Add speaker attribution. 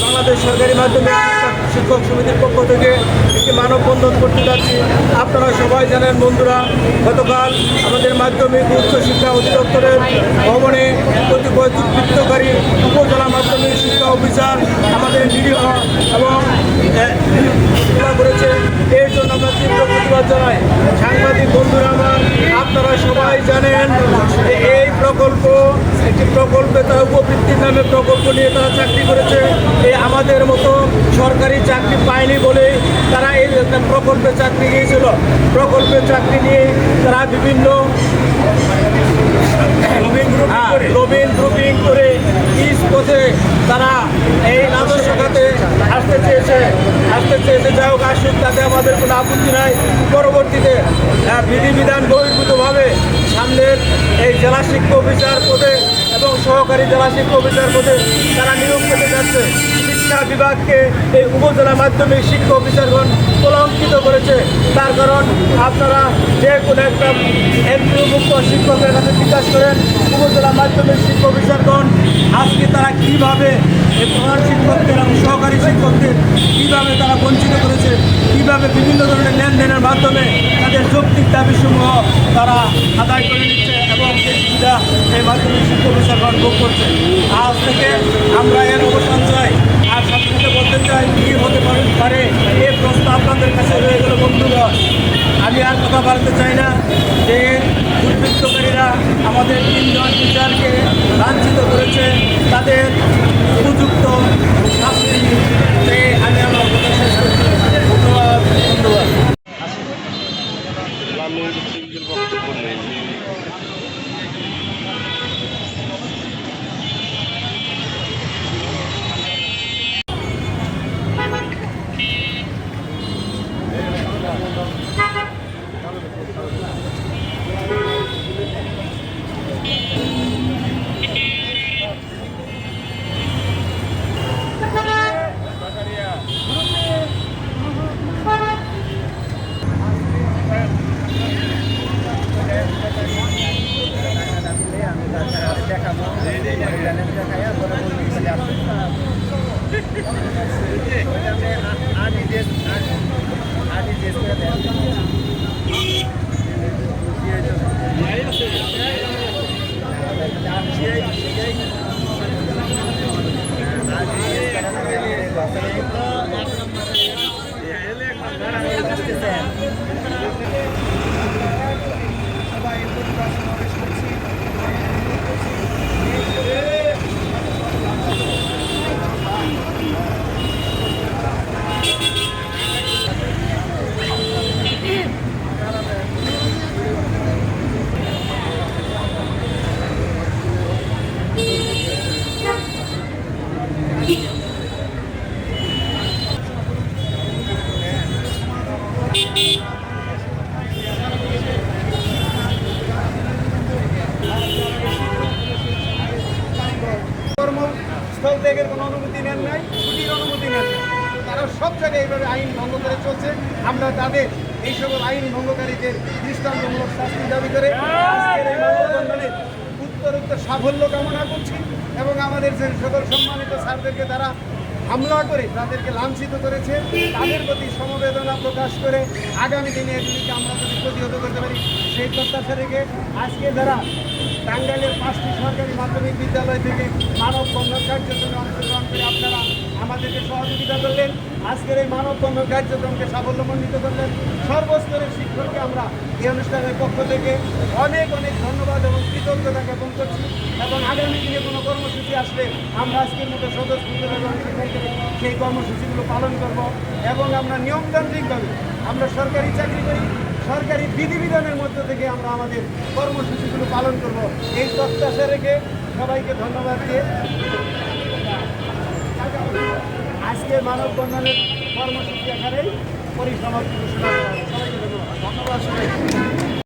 Speaker 1: বাংলাদেশ সরকারি মাধ্যমিক শিক্ষক- সমিতির পক্ষ থেকে একটি মানববন্ধন করতে যাচ্ছি। আপনারা সবাই জানেন বন্ধুরা, গতকাল আমাদের মাধ্যমিক উচ্চ শিক্ষা অধিদপ্তরের ভবনে কতিপয় দুর্বৃত্তকারী উপজেলা মাধ্যমিক শিক্ষা অফিসার আমাদের নিরীহ এবং করেছে। এর জন্য আমরা তীব্র প্রতিবাদ জানাই। সাংবাদিক বন্ধুরা আমার, আপনারা সবাই জানেন এই প্রকল্প প্রকল্পে তারা উপবৃত্তির নামে প্রকল্প নিয়ে তারা চাকরি করেছে। এই আমাদের মতো সরকারি চাকরি পায়নি বলে তারা এই প্রকল্পে চাকরি নিয়েছিল। প্রকল্পে চাকরি নিয়ে তারা বিভিন্ন হ্যাঁ, লবিং গ্রুপিং করে ইস পথে তারা এই রাজস্ব খাতে আসতে চেয়েছে। আসতে চেয়েছে। যাই হোক আসুক তাতে আমাদের কোনো আপত্তি নাই। পরবর্তীতে আহ, বিধিবিধান বহির্ভূতভাবে সামনের এই জেলা শিক্ষা অফিসার পদে এবং সহকারী জেলা শিক্ষা অফিসার পদে তারা নিয়োগ পেতে যাচ্ছে। শিক্ষা বিভাগকে এই উপজেলা মাধ্যমিক শিক্ষা অফিসারগণ কলঙ্কিত করেছে। তার কারণ আপনারা যে কোনো একটা এমপিওভুক্ত শিক্ষকের কাছে জিজ্ঞাসা করেন, উপজেলা মাধ্যমিক শিক্ষা অফিসারগণ, আজকে তারা কীভাবে এই প্রধান শিক্ষকদের এবং সহকারী শিক্ষকদের কীভাবে তারা বঞ্চিত করেছে, কীভাবে বিভিন্ন ধরনের লেনদেনের মাধ্যমে তাদের যৌক্তিক দাবিসমূহ তারা আদায় করে নিচ্ছে। সেই সুবিধা এই মাধ্যমিক শিক্ষা অফিসারগণ ভোগ করছে। আজ থেকে আমরা এর অবসান চাই। আর সাথে বলতে চাই, কি হতে পারে- এই প্রশ্ন আপনাদের কাছে রয়ে গেল, বন্ধুগণ। আমি আর কথা বলতে চাই না। যে দুর্বৃত্তকারীরা আমাদের তিনজন টিচারকে লাঞ্ছিত করেছে, তাদের উপযুক্ত আমি আমার কথা শেষ ধন্যবাদ ধন্যবাদ
Speaker 2: આજે દેશ આજે દેશ
Speaker 3: কর্মস্থল ত্যাগের কোনো অনুমতি নেন নাই, ছুটির অনুমতি নেন নাই। তারা সব জায়গায় এইভাবে আইন ভঙ্গ করে চলছে। আমরা তাদের এই সকল আইন ভঙ্গকারীদের দৃষ্টান্তমূলক শাস্তি দাবি করে আজকের এই মানববন্ধনে উত্তরোত্তর সাফল্য কামনা করছি এবং আমাদের যে সকল সম্মানিত স্যারদেরকে তারা হামলা করে তাদেরকে লাঞ্ছিত করেছে। তাদের প্রতি সমবেদনা প্রকাশ করে আগামী দিনে এগুলিকে আমরা যদি প্রতিহত করতে পারি, সেই প্রত্যাশা রেখে আজকে যারা টাঙ্গাইলের পাঁচটি সরকারি মাধ্যমিক বিদ্যালয় থেকে মানব বন্ধন কার্যক্রমে অংশগ্রহণ করে, আপনারা আমাদেরকে সহযোগিতা করলেন। আজকের এই মানব বন্ধন কার্যক্রমকে সাফল্যমণ্ডিত করলেন। সর্বস্তরের শিক্ষককে আমরা এই অনুষ্ঠানের পক্ষ থেকে অনেক অনেক ধন্যবাদ এবং কৃতজ্ঞতা জ্ঞাপন করছি এবং আগামী দিনে কোনো কর্মসূচি আসলে আমরা আজকের মতো সদস্য করে সেই কর্মসূচিগুলো পালন করব এবং আমরা নিয়মতান্ত্রিকভাবে আমরা সরকারি চাকরি করি, সরকারি বিধিবিধানের মধ্য থেকে আমরা আমাদের কর্মসূচিগুলো পালন করব। এই প্রত্যাশা রেখে সবাইকে ধন্যবাদ দিয়ে আজকে মানব বন্ধনের কর্মসূচি এখানেই পরিসমাপ্তি ঘোষণা করা ধন্যবাদ।